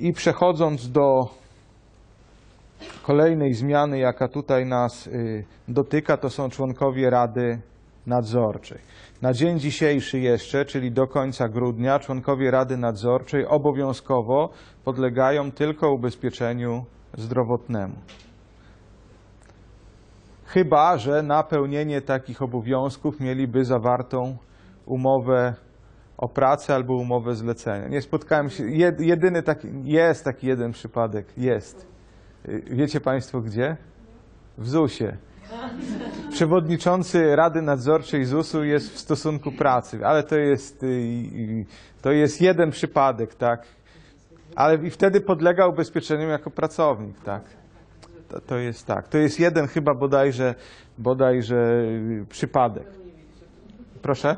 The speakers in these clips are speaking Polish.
I przechodząc do kolejnej zmiany, jaka tutaj nas y, dotyka, to są członkowie Rady Nadzorczej. Na dzień dzisiejszy jeszcze, czyli do końca grudnia, członkowie Rady Nadzorczej obowiązkowo podlegają tylko ubezpieczeniu zdrowotnemu. Chyba, że na pełnienie takich obowiązków mieliby zawartą umowę o pracę albo umowę zlecenia. Nie spotkałem się, jed- jedyny taki, jest taki jeden przypadek, jest. Y, Wiecie Państwo gdzie? W ZUS-ie. Przewodniczący Rady Nadzorczej ZUS-u jest w stosunku pracy, ale to jest, y, y, to jest jeden przypadek, tak? Ale i wtedy podlega ubezpieczeniom jako pracownik, tak? To, to jest tak. To jest jeden chyba bodajże, bodajże przypadek. Proszę?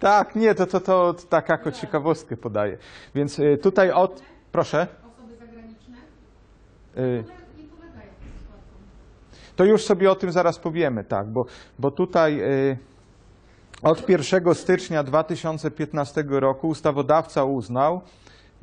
Tak, nie, to, to, to tak jako ciekawostkę podaję. Więc y, tutaj od... Proszę? Osoby zagraniczne Y, nie podlegają tym składkom. To już sobie o tym zaraz powiemy, tak, bo, bo tutaj y, od 1 stycznia 2015 roku ustawodawca uznał,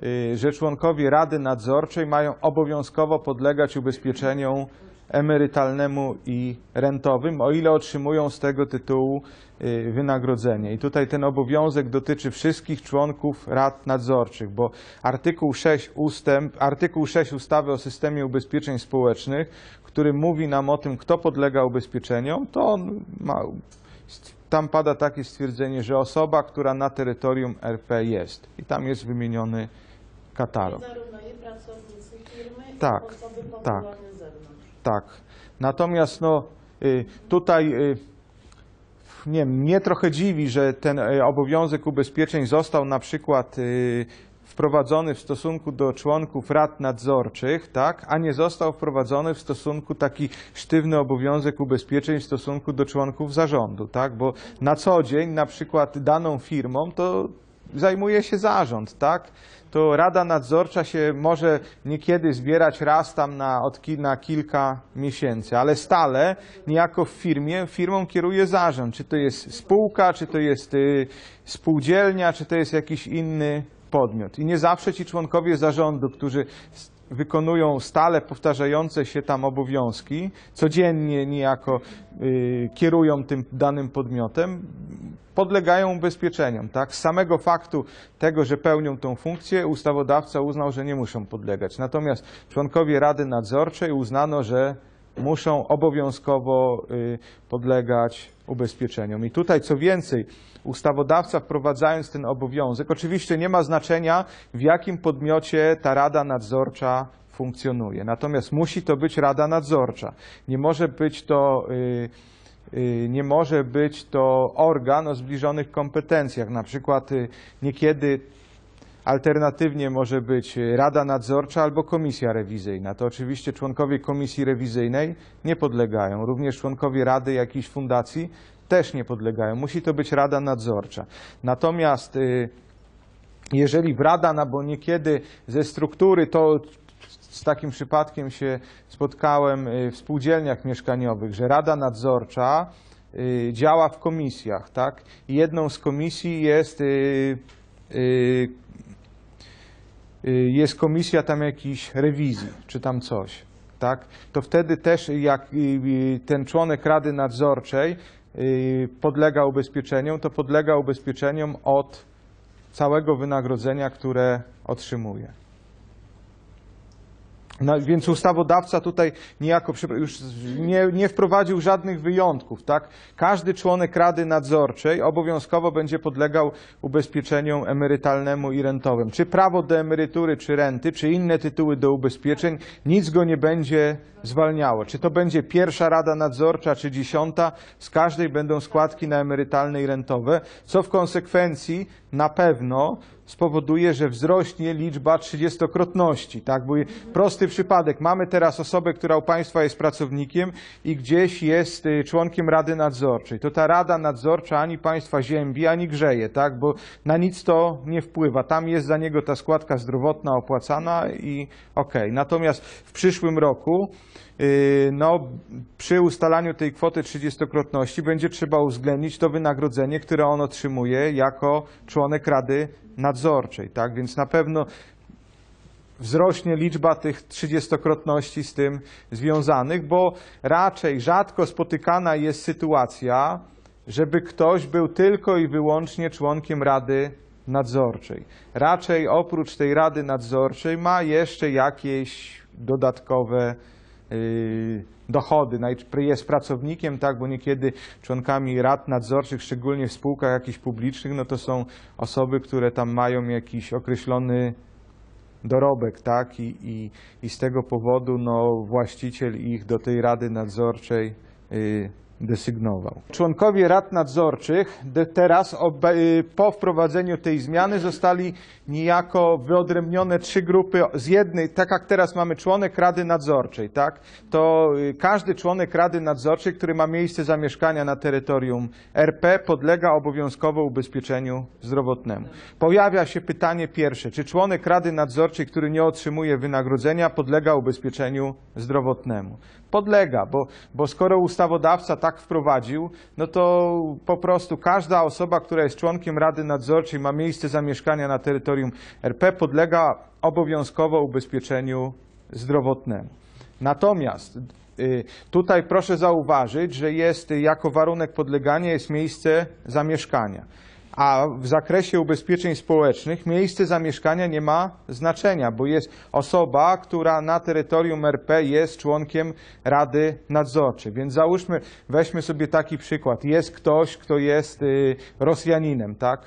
y, że członkowie Rady Nadzorczej mają obowiązkowo podlegać ubezpieczeniom emerytalnemu i rentowym, o ile otrzymują z tego tytułu y, wynagrodzenie. I tutaj ten obowiązek dotyczy wszystkich członków rad nadzorczych, bo artykuł 6 ustęp, artykuł 6 ustawy o systemie ubezpieczeń społecznych, który mówi nam o tym, kto podlega ubezpieczeniom, to on ma, tam pada takie stwierdzenie, że osoba, która na terytorium RP jest. I tam jest wymieniony katalog. Zarówno i pracownicy firmy, Tak, i osoby tak. Tak. Natomiast no, y, tutaj y, nie mnie trochę dziwi, że ten y, obowiązek ubezpieczeń został na przykład wprowadzony w stosunku do członków rad nadzorczych, tak, a nie został wprowadzony w stosunku taki sztywny obowiązek ubezpieczeń w stosunku do członków zarządu, tak, bo na co dzień na przykład daną firmą to zajmuje się zarząd, tak? To Rada Nadzorcza się może niekiedy zbierać raz tam na, od na kilka miesięcy, ale stale niejako w firmie, firmą kieruje zarząd. Czy to jest spółka, czy to jest y, spółdzielnia, czy to jest jakiś inny podmiot. I nie zawsze ci członkowie zarządu, którzy wykonują stale powtarzające się tam obowiązki, codziennie niejako y, kierują tym danym podmiotem, podlegają ubezpieczeniom. Tak? Z samego faktu tego, że pełnią tą funkcję, ustawodawca uznał, że nie muszą podlegać. Natomiast członkowie Rady Nadzorczej uznano, że muszą obowiązkowo y, podlegać ubezpieczeniom. I tutaj co więcej, ustawodawca wprowadzając ten obowiązek, oczywiście nie ma znaczenia w jakim podmiocie ta Rada Nadzorcza funkcjonuje. Natomiast musi to być Rada Nadzorcza. Nie może być to y, y, nie może być to organ o zbliżonych kompetencjach. Na przykład y, niekiedy alternatywnie może być Rada Nadzorcza albo Komisja Rewizyjna. To oczywiście członkowie Komisji Rewizyjnej nie podlegają. Również członkowie Rady jakiejś fundacji też nie podlegają. Musi to być Rada Nadzorcza. Natomiast y, jeżeli w Rada, no bo niekiedy ze struktury, to z takim przypadkiem się spotkałem y, w spółdzielniach mieszkaniowych, że Rada Nadzorcza y, działa w komisjach, tak? Jedną z komisji jest, jest komisja tam jakiejś rewizji, czy tam coś, tak? To wtedy też jak y, y, ten członek Rady Nadzorczej y, podlega ubezpieczeniom, to podlega ubezpieczeniom od całego wynagrodzenia, które otrzymuje. No, więc ustawodawca tutaj niejako już nie, nie wprowadził żadnych wyjątków. Tak? Każdy członek Rady Nadzorczej obowiązkowo będzie podlegał ubezpieczeniom emerytalnemu i rentowym. Czy prawo do emerytury, czy renty, czy inne tytuły do ubezpieczeń, nic go nie będzie zwalniało. Czy to będzie pierwsza Rada Nadzorcza, czy dziesiąta, z każdej będą składki na emerytalne i rentowe, co w konsekwencji na pewno spowoduje, że wzrośnie liczba trzydziestokrotności. Tak? Bo prosty przypadek. Mamy teraz osobę, która u Państwa jest pracownikiem i gdzieś jest y, członkiem Rady Nadzorczej. To ta Rada Nadzorcza ani Państwa ziębi, ani grzeje, tak? bo na nic to nie wpływa. Tam jest za niego ta składka zdrowotna opłacana i okej. Natomiast w przyszłym roku no, przy ustalaniu tej kwoty trzydziestokrotności będzie trzeba uwzględnić to wynagrodzenie, które on otrzymuje jako członek Rady Nadzorczej. Tak? Więc na pewno wzrośnie liczba tych trzydziestokrotności z tym związanych, bo raczej rzadko spotykana jest sytuacja, żeby ktoś był tylko i wyłącznie członkiem Rady Nadzorczej. Raczej oprócz tej Rady Nadzorczej ma jeszcze jakieś dodatkowe dochody. Najpr- Jest pracownikiem, tak, bo niekiedy członkami rad nadzorczych, szczególnie w spółkach jakichś publicznych, no to są osoby, które tam mają jakiś określony dorobek, tak, i, i, i z tego powodu no, właściciel ich do tej rady nadzorczej y, desygnował. Członkowie rad nadzorczych teraz y, po wprowadzeniu tej zmiany zostali niejako wyodrębnione trzy grupy z jednej, tak jak teraz mamy członek rady nadzorczej, tak, to y, każdy członek rady nadzorczej, który ma miejsce zamieszkania na terytorium RP podlega obowiązkowo ubezpieczeniu zdrowotnemu. Pojawia się pytanie pierwsze, czy członek rady nadzorczej, który nie otrzymuje wynagrodzenia, podlega ubezpieczeniu zdrowotnemu? Podlega, bo, bo skoro ustawodawca tak wprowadził, no to po prostu każda osoba, która jest członkiem rady nadzorczej, ma miejsce zamieszkania na terytorium RP, podlega obowiązkowo ubezpieczeniu zdrowotnemu. Natomiast y, tutaj proszę zauważyć, że jest jako warunek podlegania jest miejsce zamieszkania. A w zakresie ubezpieczeń społecznych miejsce zamieszkania nie ma znaczenia, bo jest osoba, która na terytorium RP jest członkiem Rady Nadzorczej. Więc załóżmy, weźmy sobie taki przykład. Jest ktoś, kto jest y, Rosjaninem, tak?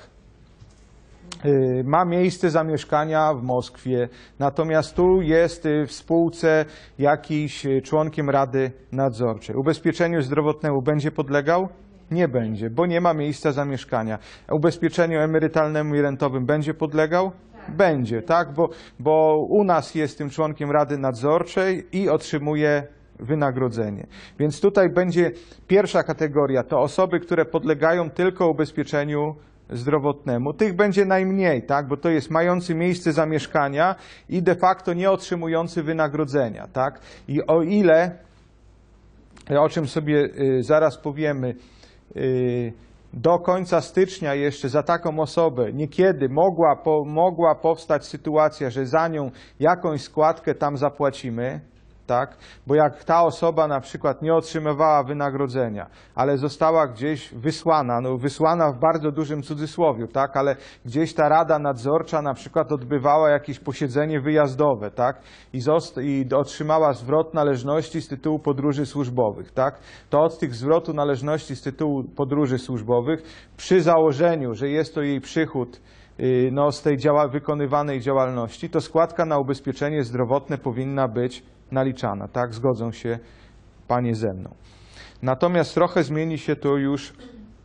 Y, ma miejsce zamieszkania w Moskwie, natomiast tu jest y, w spółce jakiś członkiem Rady Nadzorczej. Ubezpieczeniu zdrowotnemu będzie podlegał? Nie będzie, bo nie ma miejsca zamieszkania. Ubezpieczeniu emerytalnemu i rentowym będzie podlegał? Będzie, tak, bo, bo u nas jest tym członkiem Rady Nadzorczej i otrzymuje wynagrodzenie. Więc tutaj będzie pierwsza kategoria, to osoby, które podlegają tylko ubezpieczeniu zdrowotnemu. Tych będzie najmniej, tak, bo to jest mający miejsce zamieszkania i de facto nie otrzymujący wynagrodzenia, tak. I o ile, o czym sobie y, zaraz powiemy, do końca stycznia jeszcze za taką osobę niekiedy mogła, po, mogła powstać sytuacja, że za nią jakąś składkę tam zapłacimy, tak? Bo jak ta osoba na przykład nie otrzymywała wynagrodzenia, ale została gdzieś wysłana, no wysłana w bardzo dużym cudzysłowiu, tak? Ale gdzieś ta rada nadzorcza na przykład odbywała jakieś posiedzenie wyjazdowe, tak? I, i otrzymała zwrot należności z tytułu podróży służbowych, tak? To od tych zwrotu należności z tytułu podróży służbowych przy założeniu, że jest to jej przychód y, no, z tej działa- wykonywanej działalności, to składka na ubezpieczenie zdrowotne powinna być naliczana. Tak, zgodzą się panie ze mną. Natomiast trochę zmieni się to już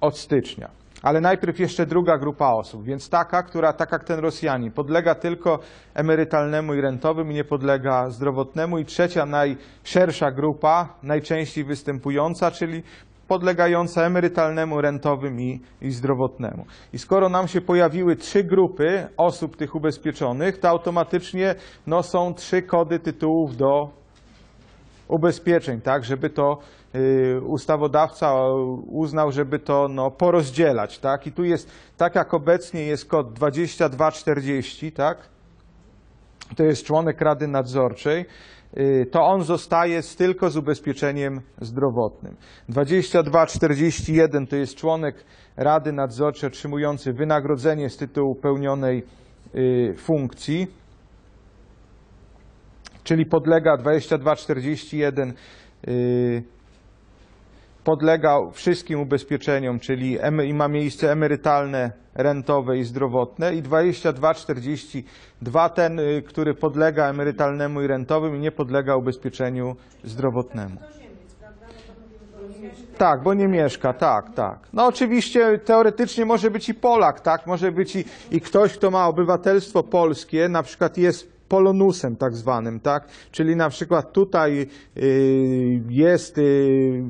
od stycznia. Ale najpierw jeszcze druga grupa osób, więc taka, która, tak jak ten Rosjanin, podlega tylko emerytalnemu i rentowym i nie podlega zdrowotnemu. I trzecia, najszersza grupa, najczęściej występująca, czyli podlegająca emerytalnemu, rentowym i, i zdrowotnemu. I skoro nam się pojawiły trzy grupy osób tych ubezpieczonych, to automatycznie no, są trzy kody tytułów do ubezpieczeń, tak, żeby to y, ustawodawca uznał, żeby to no, porozdzielać, tak. I tu jest, tak jak obecnie jest kod 2240, tak, to jest członek Rady Nadzorczej, to on zostaje tylko z ubezpieczeniem zdrowotnym. 2241 to jest członek Rady Nadzorczej otrzymujący wynagrodzenie z tytułu pełnionej y, funkcji, czyli podlega 2241 y, podlega wszystkim ubezpieczeniom, czyli ma miejsce emerytalne, rentowe i zdrowotne i 2242 ten, y, który podlega emerytalnemu i rentowym i nie podlega ubezpieczeniu zdrowotnemu. Tak, bo nie mieszka, tak, tak. No oczywiście teoretycznie może być i Polak, tak, może być i, i ktoś, kto ma obywatelstwo polskie, na przykład jest polonusem tak zwanym, tak, czyli na przykład tutaj y, jest, y,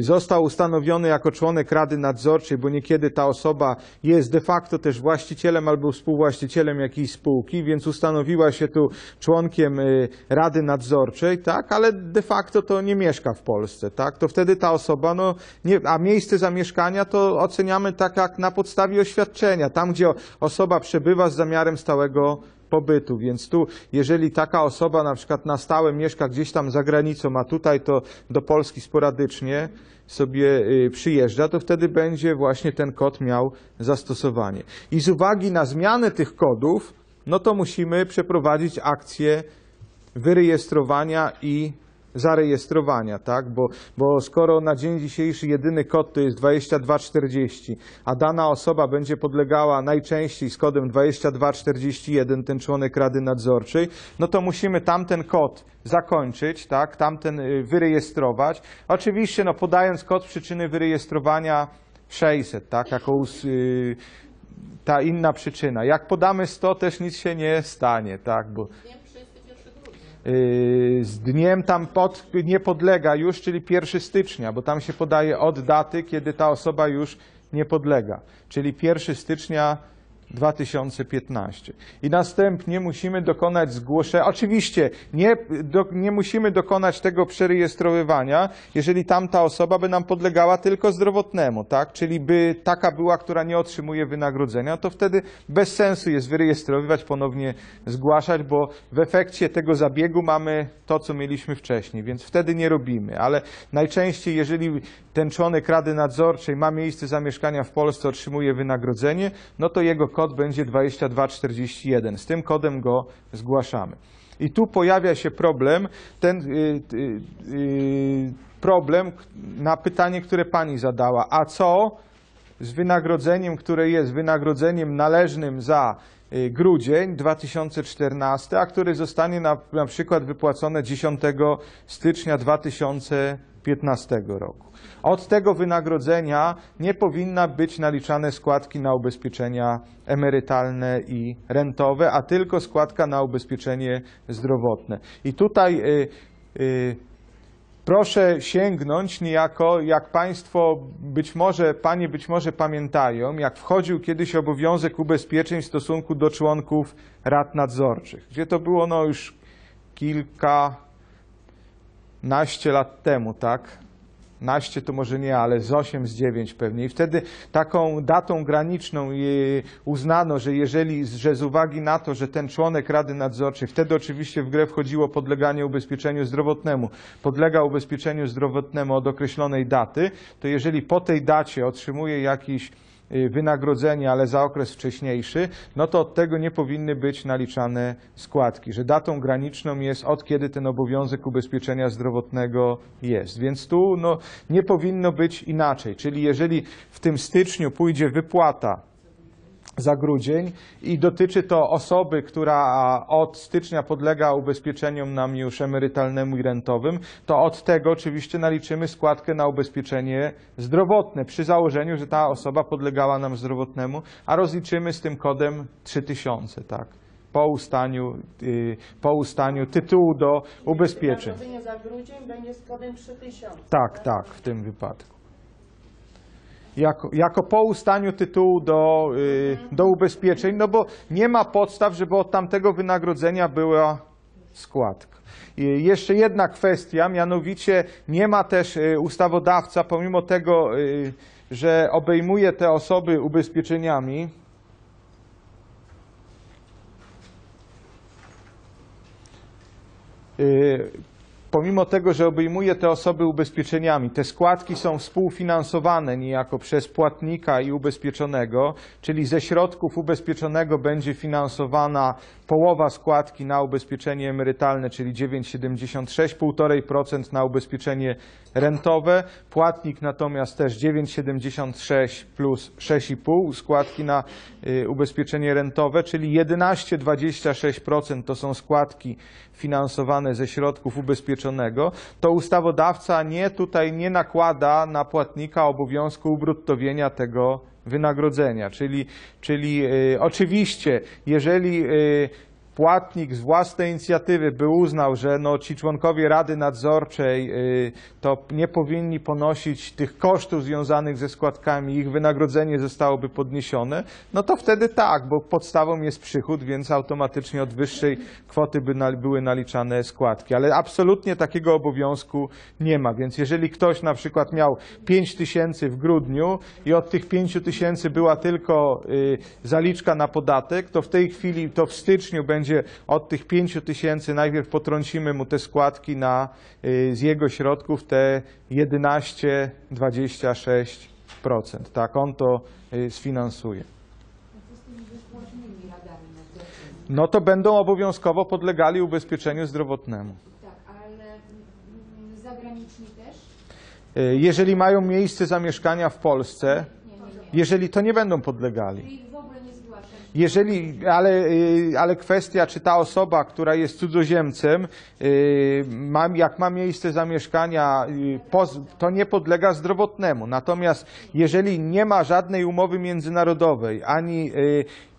został ustanowiony jako członek Rady Nadzorczej, bo niekiedy ta osoba jest de facto też właścicielem albo współwłaścicielem jakiejś spółki, więc ustanowiła się tu członkiem y, Rady Nadzorczej, tak, ale de facto to nie mieszka w Polsce, tak, to wtedy ta osoba, no, nie, a miejsce zamieszkania to oceniamy tak jak na podstawie oświadczenia, tam gdzie osoba przebywa z zamiarem stałego pobytu. Więc tu, jeżeli taka osoba na przykład na stałe mieszka gdzieś tam za granicą, a tutaj to do Polski sporadycznie sobie y, przyjeżdża, to wtedy będzie właśnie ten kod miał zastosowanie. I z uwagi na zmianę tych kodów, no to musimy przeprowadzić akcję wyrejestrowania i zarejestrowania, tak? Bo, bo skoro na dzień dzisiejszy jedyny kod to jest 2240, a dana osoba będzie podlegała najczęściej z kodem 2241, ten członek Rady Nadzorczej, no to musimy tamten kod zakończyć, tak? Tamten y, wyrejestrować. Oczywiście, no podając kod przyczyny wyrejestrowania 600, tak? Jako y, ta inna przyczyna. Jak podamy 100, też nic się nie stanie, tak? Bo Dniem 31 grudnia. Yy, z dniem tam pod, nie podlega już, czyli 1 stycznia, bo tam się podaje od daty, kiedy ta osoba już nie podlega, czyli 1 stycznia 2015. I następnie musimy dokonać zgłoszenia. Oczywiście nie, do, nie musimy dokonać tego przerejestrowywania, jeżeli tamta osoba by nam podlegała tylko zdrowotnemu, tak? Czyli by taka była, która nie otrzymuje wynagrodzenia, to wtedy bez sensu jest wyrejestrowywać, ponownie zgłaszać, bo w efekcie tego zabiegu mamy to, co mieliśmy wcześniej, więc wtedy nie robimy. Ale najczęściej, jeżeli ten członek Rady Nadzorczej ma miejsce zamieszkania w Polsce, otrzymuje wynagrodzenie, no to jego kod będzie 2241. Z tym kodem go zgłaszamy. I tu pojawia się problem, ten y, y, y, problem na pytanie, które pani zadała. A co z wynagrodzeniem, które jest wynagrodzeniem należnym za grudzień 2014, a który zostanie na, na przykład wypłacone 10 stycznia 2015 roku. Od tego wynagrodzenia nie powinna być naliczane składki na ubezpieczenia emerytalne i rentowe, a tylko składka na ubezpieczenie zdrowotne. I tutaj y, y, Proszę sięgnąć niejako, jak Państwo być może, Panie być może pamiętają, jak wchodził kiedyś obowiązek ubezpieczeń w stosunku do członków rad nadzorczych, gdzie to było no już kilkanaście lat temu, tak? Naście to może nie, ale z 8, z 9 pewnie. I wtedy taką datą graniczną y, uznano, że jeżeli, że z uwagi na to, że ten członek Rady Nadzorczej, wtedy oczywiście w grę wchodziło podleganie ubezpieczeniu zdrowotnemu, podlega ubezpieczeniu zdrowotnemu od określonej daty, to jeżeli po tej dacie otrzymuje jakiś wynagrodzenie, ale za okres wcześniejszy, no to od tego nie powinny być naliczane składki, że datą graniczną jest od kiedy ten obowiązek ubezpieczenia zdrowotnego jest. Więc tu no, nie powinno być inaczej, czyli jeżeli w tym styczniu pójdzie wypłata za grudzień i dotyczy to osoby, która od stycznia podlega ubezpieczeniom nam już emerytalnemu i rentowym, to od tego oczywiście naliczymy składkę na ubezpieczenie zdrowotne przy założeniu, że ta osoba podlegała nam zdrowotnemu, a rozliczymy z tym kodem 3000, tak? Po ustaniu, y, po ustaniu tytułu do ubezpieczeń. Wynagrodzenie za grudzień będzie z kodem 3000. Tak, tak, w tym wypadku. Jako, jako po ustaniu tytułu do, y, do ubezpieczeń, no bo nie ma podstaw, żeby od tamtego wynagrodzenia była składka. I jeszcze jedna kwestia, mianowicie nie ma też y, ustawodawca, pomimo tego, y, że obejmuje te osoby ubezpieczeniami, pomimo tego, że obejmuje te osoby ubezpieczeniami, te składki są współfinansowane niejako przez płatnika i ubezpieczonego, czyli ze środków ubezpieczonego będzie finansowana połowa składki na ubezpieczenie emerytalne, czyli 9,76, 1,5% na ubezpieczenie rentowe, płatnik natomiast też 9,76 plus 6,5 składki na y, ubezpieczenie rentowe, czyli 11,26% to są składki finansowane ze środków ubezpieczonego, to ustawodawca nie tutaj nie nakłada na płatnika obowiązku ubruttowienia tego wynagrodzenia. Czyli, czyli y, oczywiście, jeżeli y, płatnik z własnej inicjatywy by uznał, że no, ci członkowie Rady Nadzorczej y, to nie powinni ponosić tych kosztów związanych ze składkami, ich wynagrodzenie zostałoby podniesione, no to wtedy tak, bo podstawą jest przychód, więc automatycznie od wyższej kwoty by na, były naliczane składki. Ale absolutnie takiego obowiązku nie ma, więc jeżeli ktoś na przykład miał 5 tysięcy w grudniu i od tych 5 tysięcy była tylko y, zaliczka na podatek, to w tej chwili to w styczniu będzie będzie od tych 5 tysięcy, najpierw potrącimy mu te składki na, y, z jego środków te 11-26%. Tak, on to y, sfinansuje. No to będą obowiązkowo podlegali ubezpieczeniu zdrowotnemu. Tak, ale mm, zagraniczni też? Y, Jeżeli mają miejsce zamieszkania w Polsce, jeżeli to nie będą podlegali. Czyli ich w ogóle nie zgłaszać. Jeżeli, ale, y, ale kwestia, czy ta osoba, która jest cudzoziemcem, y, jak ma miejsce zamieszkania, y, to nie podlega zdrowotnemu. Natomiast jeżeli nie ma żadnej umowy międzynarodowej, ani,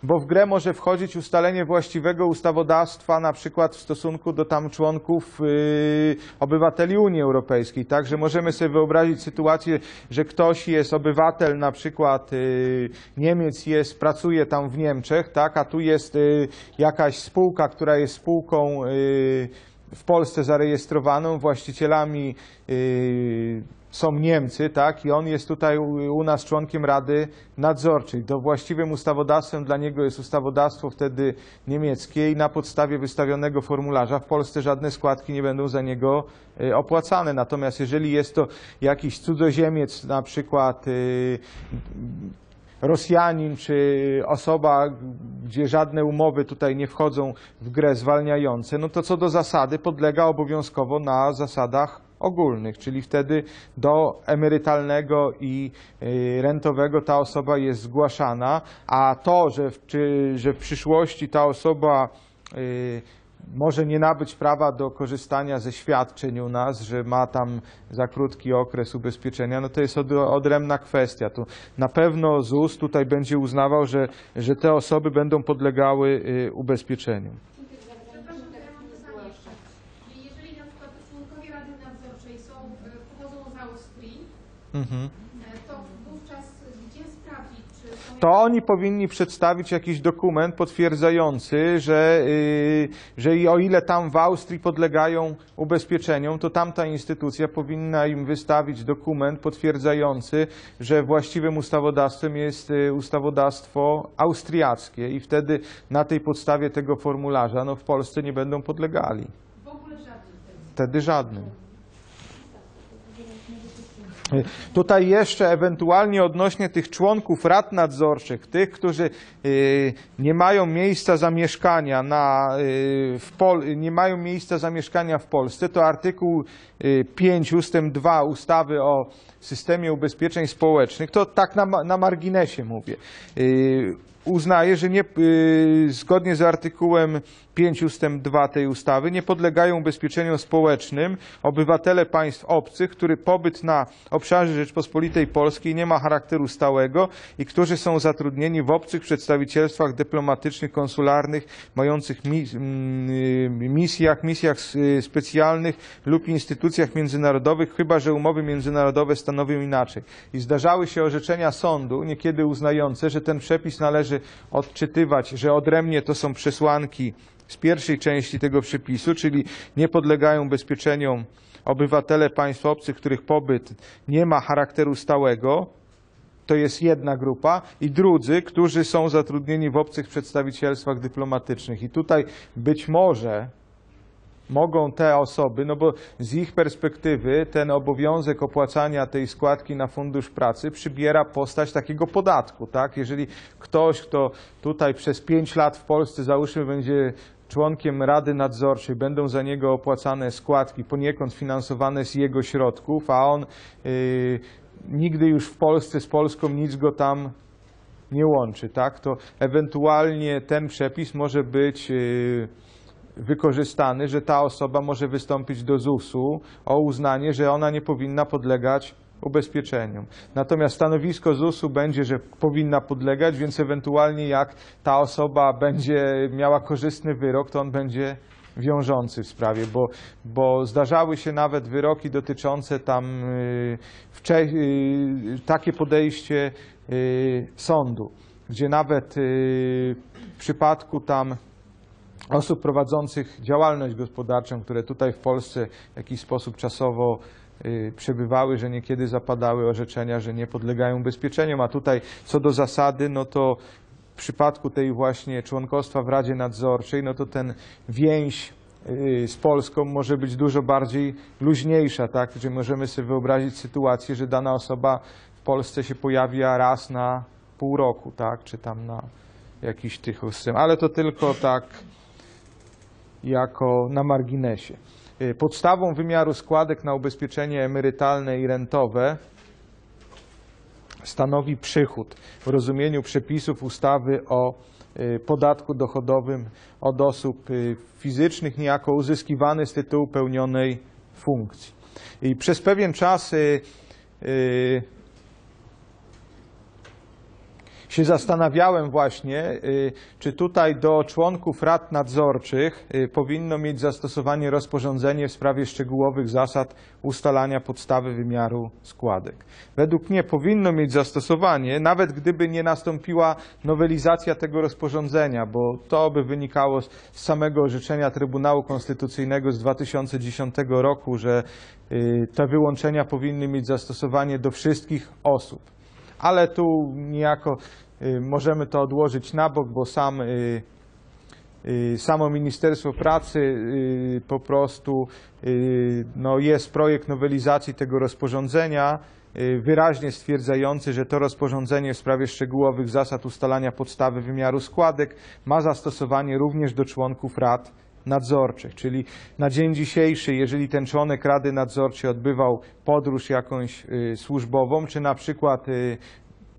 bo w grę może wchodzić ustalenie właściwego ustawodawstwa, na przykład w stosunku do tam członków y, obywateli Unii Europejskiej. Także możemy sobie wyobrazić sytuację, że ktoś jest obywatel na przykład y, Niemiec, jest, pracuje tam w Niemczech, tak, a tu jest y, jakaś spółka, która jest spółką y, w Polsce zarejestrowaną, właścicielami y, są Niemcy, tak, i on jest tutaj u, nas członkiem Rady Nadzorczej. To właściwym ustawodawstwem dla niego jest ustawodawstwo wtedy niemieckie i na podstawie wystawionego formularza w Polsce żadne składki nie będą za niego y, opłacane. Natomiast jeżeli jest to jakiś cudzoziemiec, na przykład y, Rosjanin czy osoba, gdzie żadne umowy tutaj nie wchodzą w grę zwalniające, no to co do zasady podlega obowiązkowo na zasadach ogólnych, czyli wtedy do emerytalnego i y, rentowego ta osoba jest zgłaszana, a to, że w, czy, że w przyszłości ta osoba y, może nie nabyć prawa do korzystania ze świadczeń u nas, że ma tam za krótki okres ubezpieczenia, no to jest od, odrębna kwestia. To na pewno ZUS tutaj będzie uznawał, że, że te osoby będą podlegały y, ubezpieczeniu. Tych Przepraszam, zagranicznych to ja tak mam nie pytanie jeszcze. zgłaszać. Czyli jeżeli na przykład członkowie Rady Nadzorczej są, e, pochodzą z Austrii, Mhm. to wówczas gdzie sprawdzić, czy To oni powinni przedstawić jakiś dokument potwierdzający, że, y, że i o ile tam w Austrii podlegają ubezpieczeniom, to tamta instytucja powinna im wystawić dokument potwierdzający, że właściwym ustawodawstwem jest y, ustawodawstwo austriackie i wtedy na tej podstawie tego formularza no, w Polsce nie będą podlegali. w ogóle wtedy? Wtedy żadnym. Tutaj jeszcze ewentualnie odnośnie tych członków rad nadzorczych, tych, którzy y, nie mają miejsca zamieszkania na, y, w Pol nie mają miejsca zamieszkania w Polsce, to artykuł y, 5 ustęp 2 ustawy o systemie ubezpieczeń społecznych, to tak na, na marginesie mówię, y, uznaje, że nie, y, zgodnie z artykułem 5 ustęp 2 tej ustawy nie podlegają ubezpieczeniom społecznym obywatele państw obcych, który pobyt na obszarze Rzeczpospolitej Polskiej nie ma charakteru stałego i którzy są zatrudnieni w obcych przedstawicielstwach dyplomatycznych, konsularnych, mających mi, mm, y, misjach, misjach y, specjalnych lub instytucjach międzynarodowych, chyba że umowy międzynarodowe stanowią inaczej. I zdarzały się orzeczenia sądu, niekiedy uznające, że ten przepis należy odczytywać, że odrębnie to są przesłanki z pierwszej części tego przepisu, czyli nie podlegają bezpieczeniom obywatele państw obcych, których pobyt nie ma charakteru stałego, to jest jedna grupa, i drudzy, którzy są zatrudnieni w obcych przedstawicielstwach dyplomatycznych. I tutaj być może mogą te osoby, no bo z ich perspektywy ten obowiązek opłacania tej składki na fundusz pracy przybiera postać takiego podatku, tak? Jeżeli ktoś, kto tutaj przez pięć lat w Polsce załóżmy będzie członkiem Rady Nadzorczej, będą za niego opłacane składki poniekąd finansowane z jego środków, a on y, nigdy już w Polsce z Polską nic go tam nie łączy, tak? To ewentualnie ten przepis może być y, wykorzystany, że ta osoba może wystąpić do ZUS-u o uznanie, że ona nie powinna podlegać ubezpieczeniom. Natomiast stanowisko ZUS-u będzie, że powinna podlegać, więc ewentualnie jak ta osoba będzie miała korzystny wyrok, to on będzie wiążący w sprawie, bo, bo zdarzały się nawet wyroki dotyczące tam y, y, takie podejście y, sądu, gdzie nawet y, w przypadku tam osób prowadzących działalność gospodarczą, które tutaj w Polsce w jakiś sposób czasowo y, przebywały, że niekiedy zapadały orzeczenia, że nie podlegają ubezpieczeniom, a tutaj co do zasady, no to w przypadku tej właśnie członkostwa w Radzie Nadzorczej, no to ten więź y, z Polską może być dużo bardziej luźniejsza, tak? Że możemy sobie wyobrazić sytuację, że dana osoba w Polsce się pojawia raz na pół roku, tak? Czy tam na jakiś tych system. Ale to tylko tak jako na marginesie. Y, Podstawą wymiaru składek na ubezpieczenie emerytalne i rentowe stanowi przychód w rozumieniu przepisów ustawy o y, podatku dochodowym od osób y, fizycznych, niejako uzyskiwany z tytułu pełnionej funkcji. I przez pewien czas y, y, się zastanawiałem właśnie, y, czy tutaj do członków rad nadzorczych y, powinno mieć zastosowanie rozporządzenie w sprawie szczegółowych zasad ustalania podstawy wymiaru składek. Według mnie powinno mieć zastosowanie, nawet gdyby nie nastąpiła nowelizacja tego rozporządzenia, bo to by wynikało z samego orzeczenia Trybunału Konstytucyjnego z 2010 roku, że y, te wyłączenia powinny mieć zastosowanie do wszystkich osób ale tu niejako możemy to odłożyć na bok, bo sam, y, y, samo Ministerstwo Pracy y, po prostu y, no jest projekt nowelizacji tego rozporządzenia y, wyraźnie stwierdzający, że to rozporządzenie w sprawie szczegółowych zasad ustalania podstawy wymiaru składek ma zastosowanie również do członków rad nadzorczych, czyli na dzień dzisiejszy, jeżeli ten członek Rady Nadzorczej odbywał podróż jakąś y, służbową, czy na przykład y,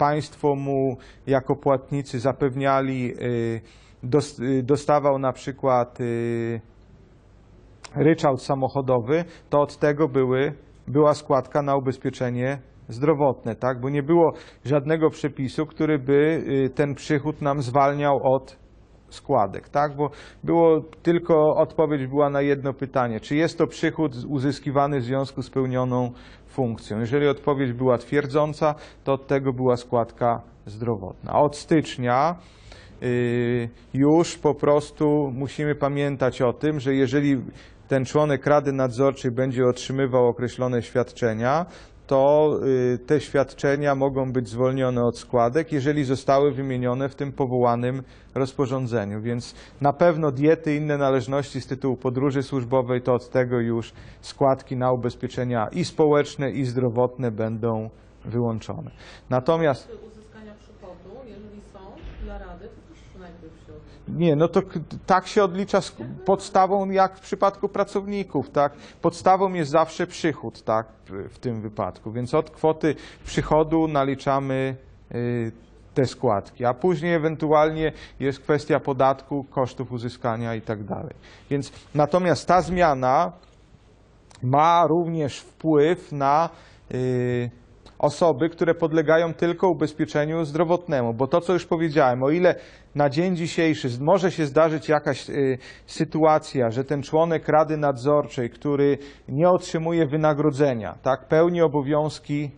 państwo mu jako płatnicy zapewniali, y, y, dostawał na przykład y, ryczałt samochodowy, to od tego były, była składka na ubezpieczenie zdrowotne, tak? bo nie było żadnego przepisu, który by ten przychód nam zwalniał od składek, tak? Bo było tylko odpowiedź była na jedno pytanie, czy jest to przychód uzyskiwany w związku z pełnioną funkcją. Jeżeli odpowiedź była twierdząca, to od tego była składka zdrowotna. Od stycznia y, już po prostu musimy pamiętać o tym, że jeżeli ten członek Rady Nadzorczej będzie otrzymywał określone świadczenia, to y, te świadczenia mogą być zwolnione od składek, jeżeli zostały wymienione w tym powołanym rozporządzeniu. Więc na pewno diety i inne należności z tytułu podróży służbowej, to od tego już składki na ubezpieczenia i społeczne, i zdrowotne będą wyłączone. Natomiast Uzyskania przychodu, jeżeli są dla Rady, to też najpierw się odbywa. Nie, no to tak się odlicza z podstawą jak w przypadku pracowników, tak? Podstawą jest zawsze przychód, tak? W- W tym wypadku, więc od kwoty przychodu naliczamy y, te składki, a później ewentualnie jest kwestia podatku, kosztów uzyskania i tak dalej. Więc natomiast ta zmiana ma również wpływ na y, osoby, które podlegają tylko ubezpieczeniu zdrowotnemu. Bo to, co już powiedziałem, o ile na dzień dzisiejszy może się zdarzyć jakaś y, sytuacja, że ten członek Rady Nadzorczej, który nie otrzymuje wynagrodzenia, tak, pełni obowiązki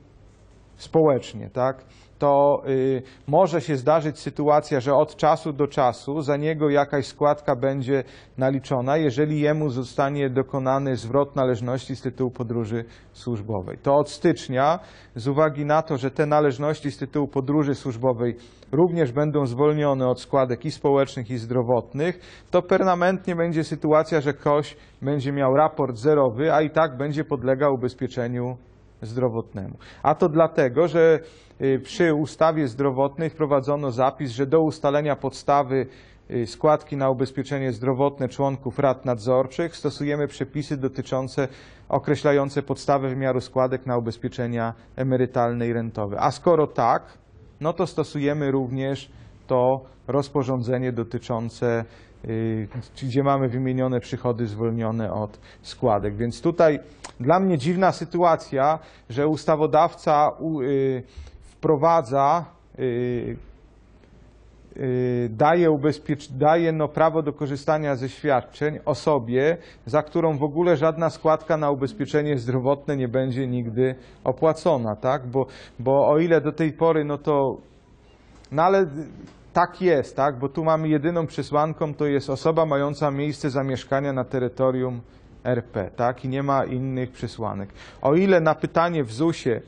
społecznie, tak, to y, może się zdarzyć sytuacja, że od czasu do czasu za niego jakaś składka będzie naliczona, jeżeli jemu zostanie dokonany zwrot należności z tytułu podróży służbowej. To od stycznia, z uwagi na to, że te należności z tytułu podróży służbowej również będą zwolnione od składek i społecznych, i zdrowotnych, to permanentnie będzie sytuacja, że ktoś będzie miał raport zerowy, a i tak będzie podlegał ubezpieczeniu zdrowotnemu. A to dlatego, że y, przy ustawie zdrowotnej wprowadzono zapis, że do ustalenia podstawy y, składki na ubezpieczenie zdrowotne członków rad nadzorczych stosujemy przepisy dotyczące określające podstawę wymiaru składek na ubezpieczenia emerytalne i rentowe. A skoro tak, no to stosujemy również to rozporządzenie dotyczące, gdzie mamy wymienione przychody zwolnione od składek. Więc tutaj dla mnie dziwna sytuacja, że ustawodawca y, wprowadza, y, y, daje, ubezpiecz- daje no prawo do korzystania ze świadczeń osobie, za którą w ogóle żadna składka na ubezpieczenie zdrowotne nie będzie nigdy opłacona, tak? Bo, bo o ile do tej pory, no to no ale tak jest, tak? Bo tu mamy jedyną przesłanką, to jest osoba mająca miejsce zamieszkania na terytorium RP, tak? I nie ma innych przesłanek. O ile na pytanie w ZUS-ie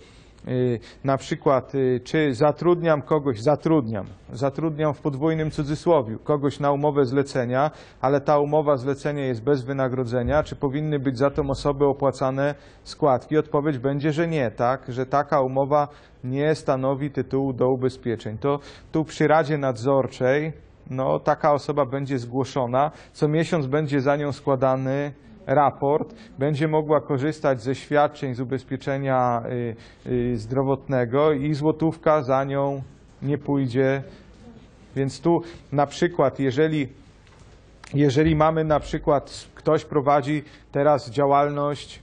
na przykład, y, czy zatrudniam kogoś, zatrudniam, zatrudniam w podwójnym cudzysłowiu, kogoś na umowę zlecenia, ale ta umowa zlecenia jest bez wynagrodzenia, czy powinny być za tą osobę opłacane składki? Odpowiedź będzie, że nie, tak, że taka umowa nie stanowi tytułu do ubezpieczeń. To tu przy Radzie Nadzorczej, no taka osoba będzie zgłoszona, co miesiąc będzie za nią składany raport, będzie mogła korzystać ze świadczeń z ubezpieczenia y, y, zdrowotnego i złotówka za nią nie pójdzie. Więc tu na przykład, jeżeli, jeżeli mamy na przykład, ktoś prowadzi teraz działalność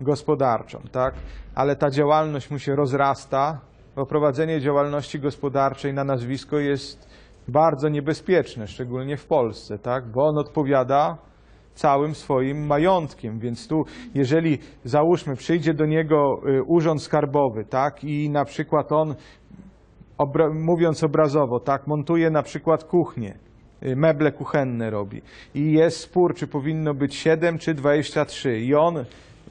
gospodarczą, tak? ale ta działalność mu się rozrasta, bo prowadzenie działalności gospodarczej na nazwisko jest bardzo niebezpieczne, szczególnie w Polsce, tak? bo on odpowiada całym swoim majątkiem, więc tu jeżeli załóżmy przyjdzie do niego y, urząd skarbowy, tak, i na przykład on obra- mówiąc obrazowo, tak, montuje na przykład kuchnię, y, meble kuchenne robi i jest spór, czy powinno być 7 czy 23 i on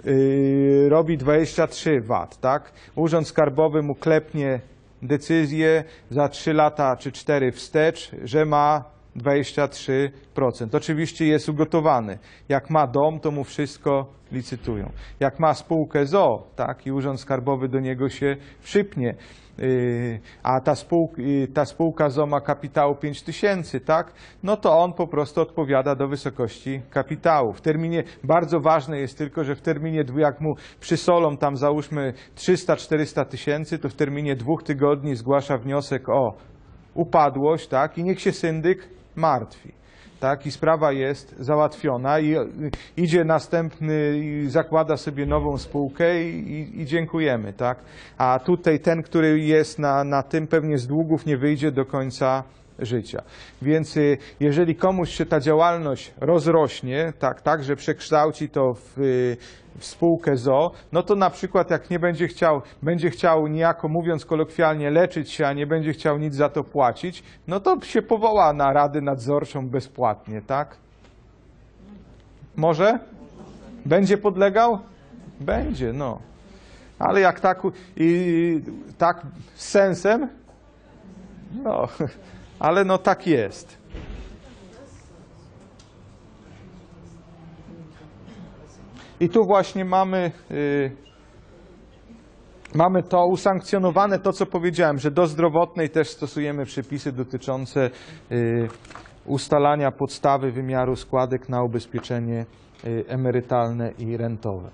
y, robi 23 wat, tak? Urząd Skarbowy mu klepnie decyzję za 3 lata czy 4 wstecz, że ma 23%. Oczywiście jest ugotowany. Jak ma dom, to mu wszystko licytują. Jak ma spółkę ZO, tak, i Urząd Skarbowy do niego się przypnie, yy, a ta, spółka, ta spółka ZO ma kapitału 5 tysięcy, tak, no to on po prostu odpowiada do wysokości kapitału. W terminie, bardzo ważne jest tylko, że w terminie, jak mu przysolą tam załóżmy 300-400 tysięcy, to w terminie dwóch tygodni zgłasza wniosek o upadłość, tak, i niech się syndyk martwi. Tak, i sprawa jest załatwiona i y, idzie następny i zakłada sobie nową spółkę i, i, i dziękujemy, tak. A tutaj ten, który jest na, na tym pewnie z długów nie wyjdzie do końca życia. Więc y, jeżeli komuś się ta działalność rozrośnie, tak, tak, że przekształci to w, y, w spółkę ZO, no to na przykład jak nie będzie chciał, będzie chciał niejako mówiąc kolokwialnie leczyć się, a nie będzie chciał nic za to płacić, no to się powoła na radę nadzorczą bezpłatnie, tak? Może? Będzie podlegał? Będzie, no. Ale jak tak, i, tak sensem, no, ale no tak jest. I tu właśnie mamy, y, mamy to usankcjonowane, to co powiedziałem, że do zdrowotnej też stosujemy przepisy dotyczące y, ustalania podstawy wymiaru składek na ubezpieczenie y, emerytalne i rentowe.